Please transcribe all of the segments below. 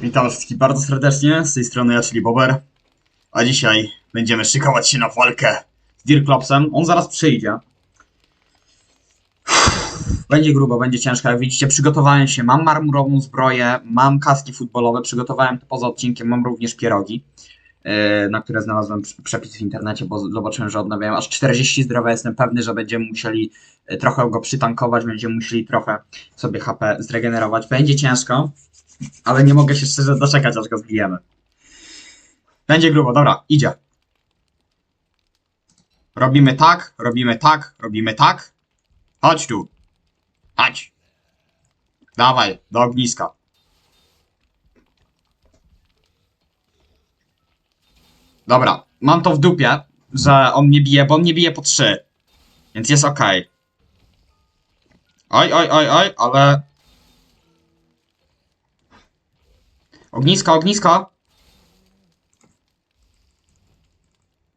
Witam wszystkich bardzo serdecznie, z tej strony ja, czyli Bober. A dzisiaj będziemy szykować się na walkę z Dirklopsem. On zaraz przyjdzie. Będzie grubo, będzie ciężko. Jak widzicie, przygotowałem się. Mam marmurową zbroję, mam kaski futbolowe, przygotowałem to poza odcinkiem, mam również pierogi, yy, na które znalazłem pr- przepis w internecie, bo zobaczyłem, że odnawiają aż 40 zdrowia. Jestem pewny, że będziemy musieli yy, trochę go przytankować, będziemy musieli trochę sobie HP zregenerować. Będzie ciężko, ale nie mogę się szczerze doczekać, aż go zbijemy. Będzie grubo, dobra, idzie. Robimy tak, robimy tak, robimy tak. Chodź tu. Chodź. Dawaj, do ogniska. Dobra, mam to w dupie, że on nie bije, bo on nie bije po trzy. Więc jest ok. Oj, oj, oj, oj, ale Ognisko, ognisko!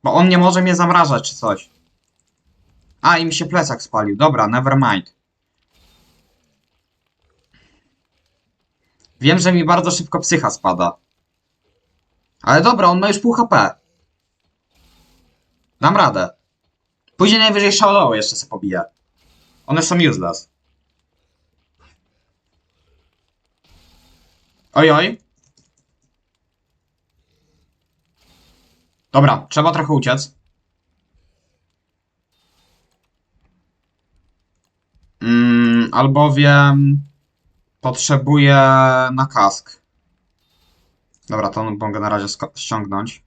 Bo on nie może mnie zamrażać czy coś. A, i mi się plecak spalił. Dobra, never mind. Wiem, że mi bardzo szybko psycha spada. Ale dobra, on ma już pół HP. Dam radę. Później najwyżej Shadow jeszcze se pobije. One są useless. Oj, oj. Dobra, trzeba trochę uciec. Mm, albowiem potrzebuję na kask. Dobra, to mogę na razie ściągnąć.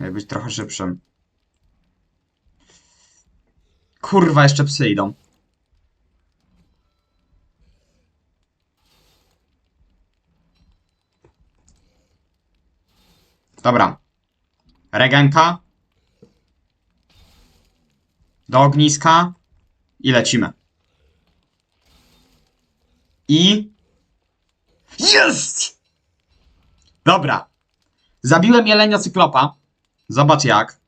Żeby być trochę szybszym. Kurwa, jeszcze psy idą. Dobra. Regenka. Do ogniska. I lecimy. I... Jest! Dobra. Zabiłem jelenia cyklopa. Zobacz jak.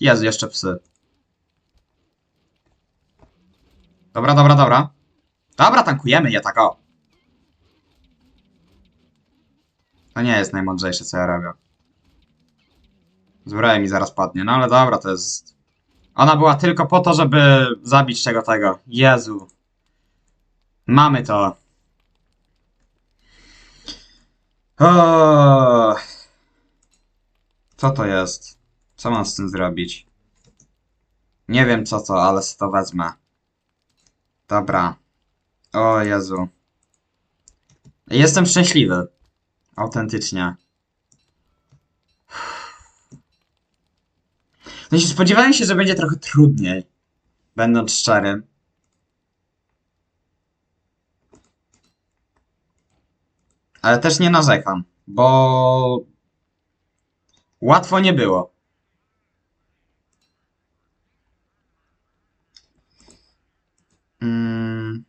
Jest jeszcze psy. Dobra, dobra, dobra. Dobra, tankujemy je tak o. To nie jest najmądrzejsze co ja robię. Zbroja mi zaraz padnie, no ale dobra, to jest... Ona była tylko po to, żeby zabić czego tego. Jezu. Mamy to. O. Co to jest? Co mam z tym zrobić? Nie wiem co to, ale to wezmę. Dobra. O Jezu. Jestem szczęśliwy. Autentycznie. Się spodziewałem się, że będzie trochę trudniej. Będąc szczerym. Ale też nie narzekam, bo łatwo nie było. Mm.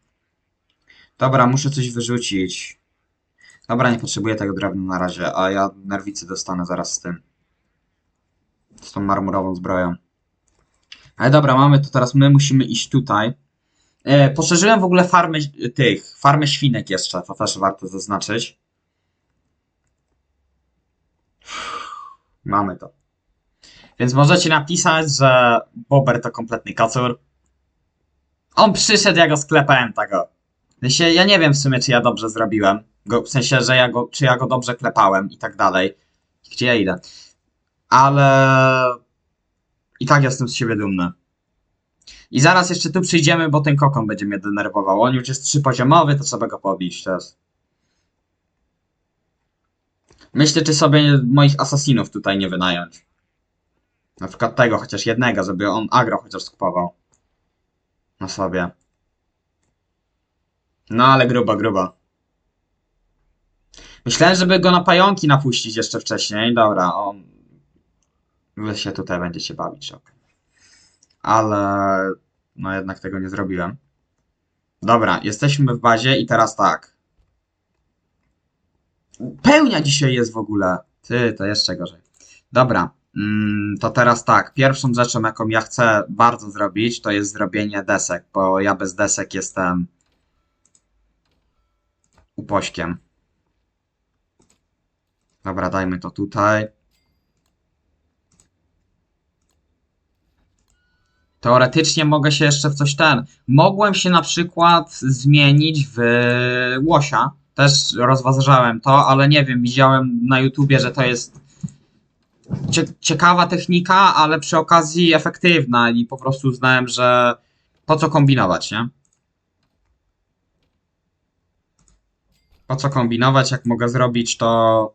Dobra, muszę coś wyrzucić. Dobra, nie potrzebuję tego drewna na razie, a ja nerwicy dostanę zaraz z tym. Z tą marmurową zbroją. Ale dobra, mamy to teraz, my musimy iść tutaj. E, poszerzyłem w ogóle farmę e, tych, farmę świnek jeszcze, to też warto zaznaczyć. Mamy to. Więc możecie napisać, że Bober to kompletny kacur. On przyszedł, ja go sklepałem tego. Sensie, ja nie wiem w sumie, czy ja dobrze zrobiłem. Go, w sensie, że ja go, czy ja go dobrze klepałem i tak dalej. Gdzie ja idę. Ale i tak jestem z siebie dumny. I zaraz jeszcze tu przyjdziemy, bo ten kokon będzie mnie denerwował. On już jest trzypoziomowy, to trzeba go pobić teraz. Myślę, czy sobie moich asasinów tutaj nie wynająć. Na przykład tego, chociaż jednego, żeby on agro chociaż skupował. Na sobie. No ale grubo, grubo. Myślałem, żeby go na pająki napuścić jeszcze wcześniej. Dobra, on. Wy się tutaj będziecie bawić, ok. Ale. No jednak tego nie zrobiłem. Dobra, jesteśmy w bazie i teraz tak. Pełnia dzisiaj jest w ogóle. Ty, to jeszcze gorzej. Dobra, mm, to teraz tak. Pierwszą rzeczą, jaką ja chcę bardzo zrobić, to jest zrobienie desek, bo ja bez desek jestem upośkiem. Dobra, dajmy to tutaj. Teoretycznie mogę się jeszcze w coś ten. Mogłem się na przykład zmienić w łosia. Też rozważałem to, ale nie wiem, widziałem na YouTubie, że to jest cie ciekawa technika, ale przy okazji efektywna i po prostu uznałem, że po co kombinować, nie? Po co kombinować, jak mogę zrobić to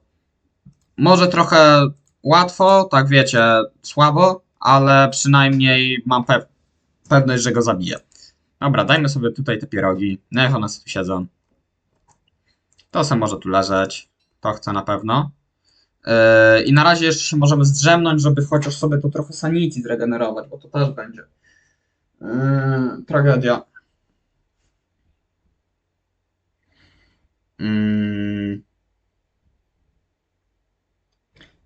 może trochę łatwo, tak wiecie, słabo, ale przynajmniej mam pew pewność, że go zabiję. Dobra, dajmy sobie tutaj te pierogi. Niech one tu siedzą. To se może tu leżeć. To chcę na pewno. Yy, I na razie jeszcze się możemy zdrzemnąć, żeby chociaż sobie to trochę sanity zregenerować, bo to też będzie. Yy, tragedia. Mm.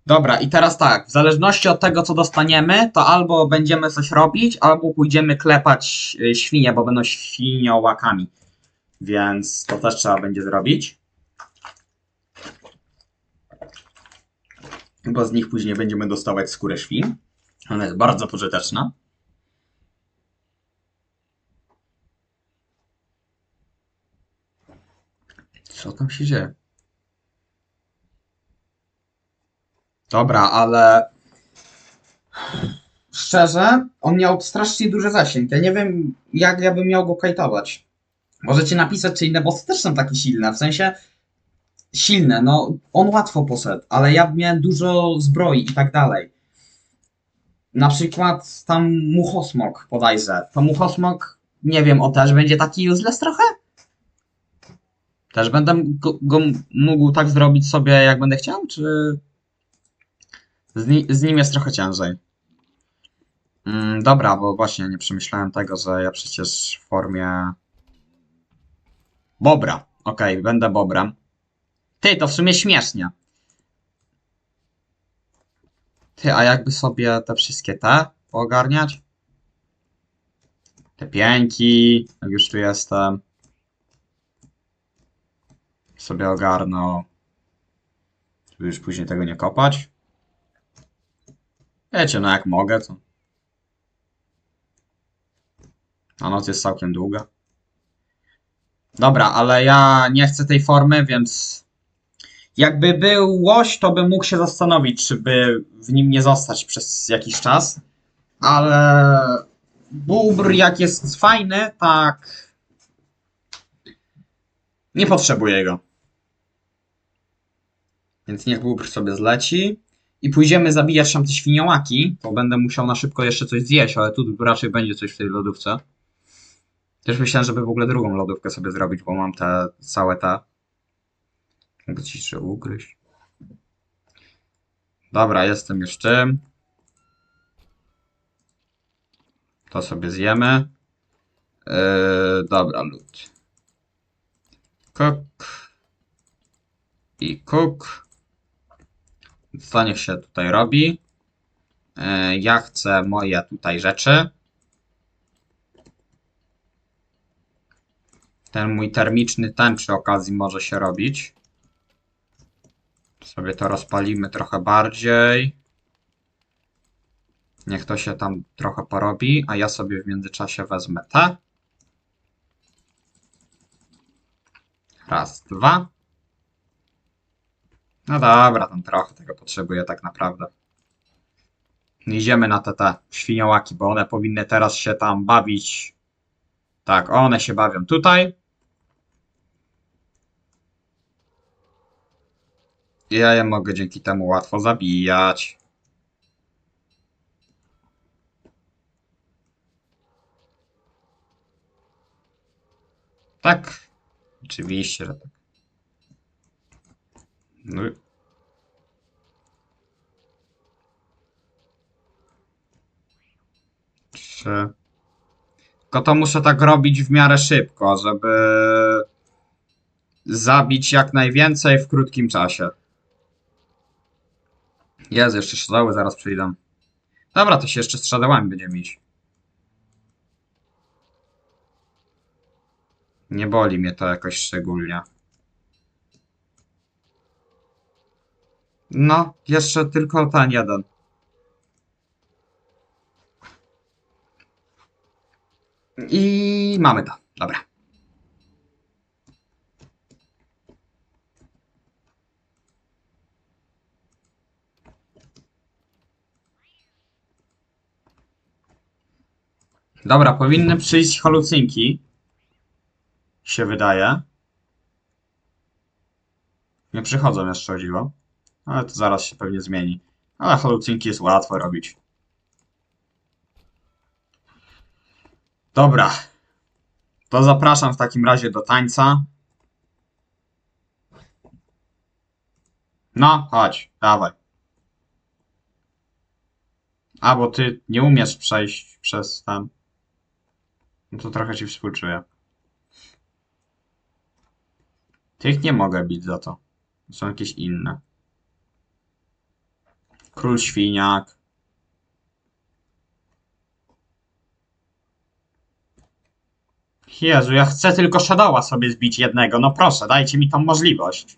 Dobra, i teraz tak, w zależności od tego, co dostaniemy, to albo będziemy coś robić, albo pójdziemy klepać y, świnie, bo będą świniołakami. Więc to też trzeba będzie zrobić. Bo z nich później będziemy dostawać skórę świn. Ona jest bardzo pożyteczna. Co tam się dzieje? Dobra, ale szczerze, on miał strasznie duży zasięg. Ja nie wiem, jak ja bym miał go kajtować. Możecie napisać, czy inne bossy też są takie silne. W sensie silne, no on łatwo poszedł, ale ja miałem dużo zbroi i tak dalej. Na przykład tam Muchosmok podajże. To Muchosmok, nie wiem, o też będzie taki useless trochę? Też będę go, go mógł tak zrobić sobie, jak będę chciał, czy... Z, ni z nim jest trochę ciężej. Mm, dobra, bo właśnie nie przemyślałem tego, że ja przecież w formie... Bobra. Okej, będę bobrem. Ty, to w sumie śmiesznie. Ty, a jakby sobie te wszystkie te poogarniać? Te pięki, jak już tu jestem. Sobie ogarnął. Żeby już później tego nie kopać. Wiecie, no jak mogę, to. A noc jest całkiem długa. Dobra, ale ja nie chcę tej formy, więc. Jakby był łoś, to bym mógł się zastanowić, czy by w nim nie zostać przez jakiś czas. Ale. Bóbr, jak jest fajny, tak. Nie potrzebuję go. Więc niech bóbr sobie zleci. I pójdziemy zabijać tam te świniołaki, to będę musiał na szybko jeszcze coś zjeść, ale tu raczej będzie coś w tej lodówce. Też myślałem, żeby w ogóle drugą lodówkę sobie zrobić, bo mam te całe te. Mogę ci jeszcze ugryźć. Dobra, jestem już czym. To sobie zjemy. Yy, dobra, lód. Cook. I cook. Co niech się tutaj robi. Yy, Ja chcę moje tutaj rzeczy. Ten mój termiczny ten przy okazji może się robić. Sobie to rozpalimy trochę bardziej. Niech to się tam trochę porobi, a ja sobie w międzyczasie wezmę te. Raz, dwa. No dobra, tam trochę tego potrzebuję tak naprawdę. Idziemy na te, te świniołaki, bo one powinny teraz się tam bawić. Tak, one się bawią tutaj. Ja je mogę dzięki temu łatwo zabijać. Tak. Oczywiście, że tak. No. Trzy. Tylko to muszę tak robić w miarę szybko, żeby zabić jak najwięcej w krótkim czasie. Jest, jeszcze strzały zaraz przyjdą. Dobra, to się jeszcze strzadełami będziemy iść. Nie boli mnie to jakoś szczególnie. No, jeszcze tylko ten jeden. I mamy to. Dobra. Dobra, powinny przyjść halucynki. Się wydaje. Nie przychodzą jeszcze o dziwo. Ale to zaraz się pewnie zmieni. Ale halucynki jest łatwo robić. Dobra. To zapraszam w takim razie do tańca. No, chodź, dawaj. A, bo ty nie umiesz przejść przez ten. No to trochę ci współczuję. Tych nie mogę bić za to. Są jakieś inne. Król Świniak. Jezu, ja chcę tylko Shadowa sobie zbić jednego. No proszę, dajcie mi tą możliwość.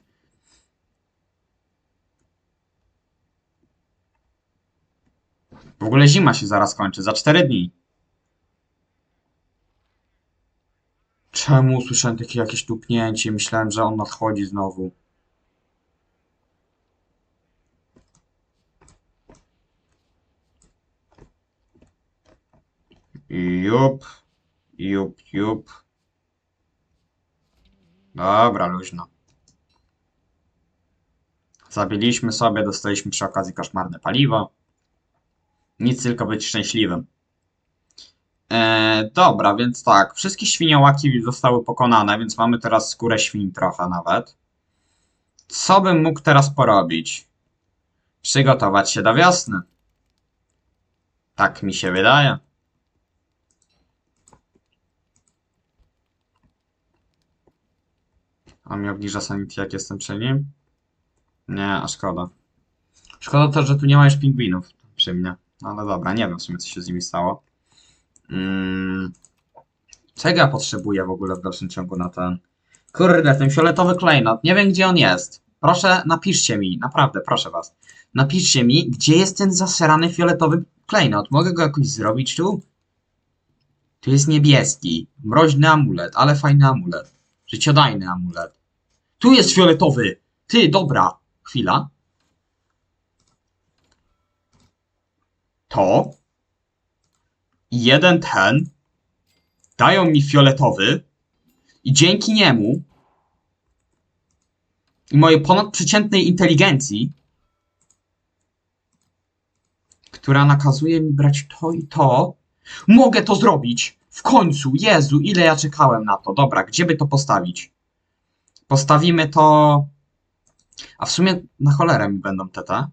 W ogóle zima się zaraz kończy, za 4 dni. Czemu usłyszałem takie jakieś tupnięcie? Myślałem, że on nadchodzi znowu. Jup, jup, jup. Dobra, luźno. Zabiliśmy sobie, dostaliśmy przy okazji koszmarne paliwo. Nic, tylko być szczęśliwym. E, dobra, więc tak, wszystkie świniołaki zostały pokonane, więc mamy teraz skórę świń trochę nawet. Co bym mógł teraz porobić? Przygotować się do wiosny. Tak mi się wydaje. A mi obniża sanity, jak jestem przy nim? Nie, a szkoda. Szkoda to, że tu nie ma już pingwinów przy mnie. No ale dobra, nie wiem w sumie, co się z nimi stało. Mm. Czego ja potrzebuję w ogóle w dalszym ciągu na ten... Kurde, ten fioletowy klejnot. Nie wiem, gdzie on jest. Proszę, napiszcie mi, naprawdę, proszę was. Napiszcie mi, gdzie jest ten zaserany fioletowy klejnot. Mogę go jakoś zrobić tu? Tu jest niebieski. Mroźny amulet, ale fajny amulet. Życiodajny amulet. Tu jest fioletowy! Ty, dobra. Chwila. To. Jeden ten. Dają mi fioletowy. I dzięki niemu. I mojej ponadprzeciętnej inteligencji. Która nakazuje mi brać to i to. Mogę to zrobić! W końcu! Jezu, ile ja czekałem na to. Dobra, gdzie by to postawić? Postawimy to... A w sumie na cholerę mi będą te te.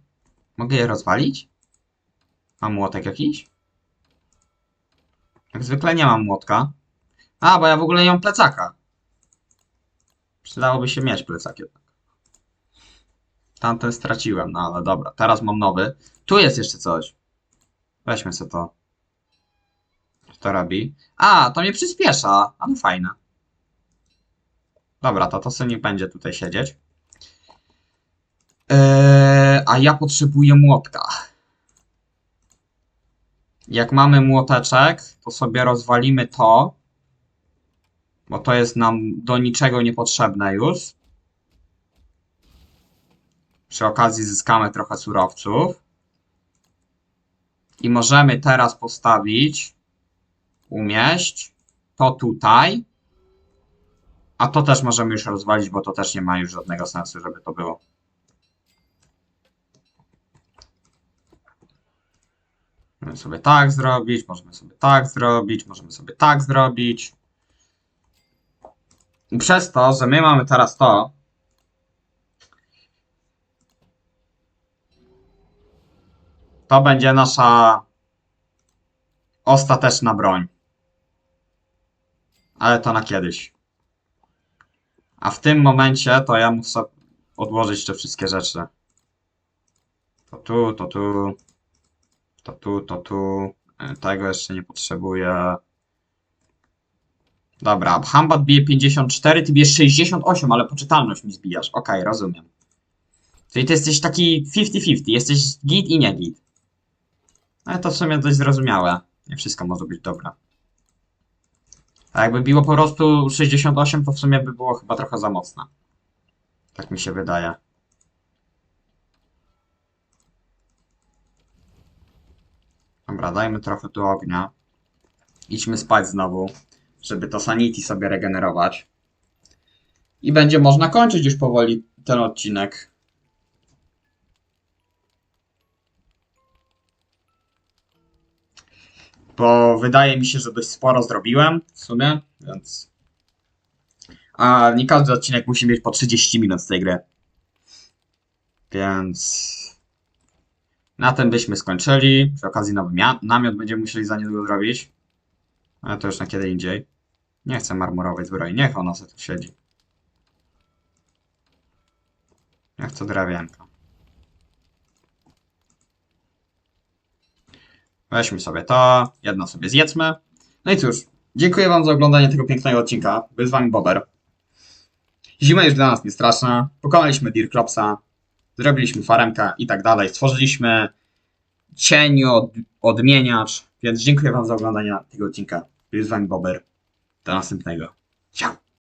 Mogę je rozwalić? Mam młotek jakiś? Jak zwykle nie mam młotka. A, bo ja w ogóle nie mam plecaka. Przydałoby się mieć plecak jednak. Tamten straciłem, no ale dobra. Teraz mam nowy. Tu jest jeszcze coś. Weźmy sobie to. Co to robi? A, to mnie przyspiesza. A no fajne. Dobra, to to nie będzie tutaj siedzieć. Eee, a ja potrzebuję młotka. Jak mamy młoteczek, to sobie rozwalimy to, bo to jest nam do niczego niepotrzebne już. Przy okazji zyskamy trochę surowców. I możemy teraz postawić, umieść to tutaj. A to też możemy już rozwalić, bo to też nie ma już żadnego sensu, żeby to było. Możemy sobie tak zrobić, możemy sobie tak zrobić, możemy sobie tak zrobić. I przez to, że my mamy teraz to, to będzie nasza ostateczna broń. Ale to na kiedyś. A w tym momencie to ja muszę odłożyć te wszystkie rzeczy. To tu, to tu, to tu, to tu. E, Tego jeszcze nie potrzebuję. Dobra, Hambat bije 54, ty bijesz 68, ale poczytalność mi zbijasz. Okej, rozumiem. Czyli ty jesteś taki 50-50, jesteś git i nie git. Ale to w sumie dość zrozumiałe. Nie wszystko może być dobre. A jakby było po prostu 68, to w sumie by było chyba trochę za mocne. Tak mi się wydaje. Dobra, dajmy trochę tu ognia. Idźmy spać znowu, żeby to sanity sobie regenerować. I będzie można kończyć już powoli ten odcinek. Bo wydaje mi się, że dość sporo zrobiłem w sumie, więc. A nie każdy odcinek musi mieć po 30 minut z tej gry. Więc. Na tym byśmy skończyli. Przy okazji nowy namiot będziemy musieli za niedługo zrobić. Ale to już na kiedy indziej. Nie chcę marmurowej zbroi, niech ona sobie tu siedzi. Ja chcę drewienka. Weźmy sobie to, jedno sobie zjedzmy. No i cóż, dziękuję wam za oglądanie tego pięknego odcinka. Był z wami Bober. Zima już dla nas nie straszna. Pokonaliśmy Dirkropsa, zrobiliśmy faremkę i tak dalej. Stworzyliśmy cień od, odmieniacz, więc dziękuję wam za oglądanie tego odcinka. Był z wami Bober. Do następnego. Ciao.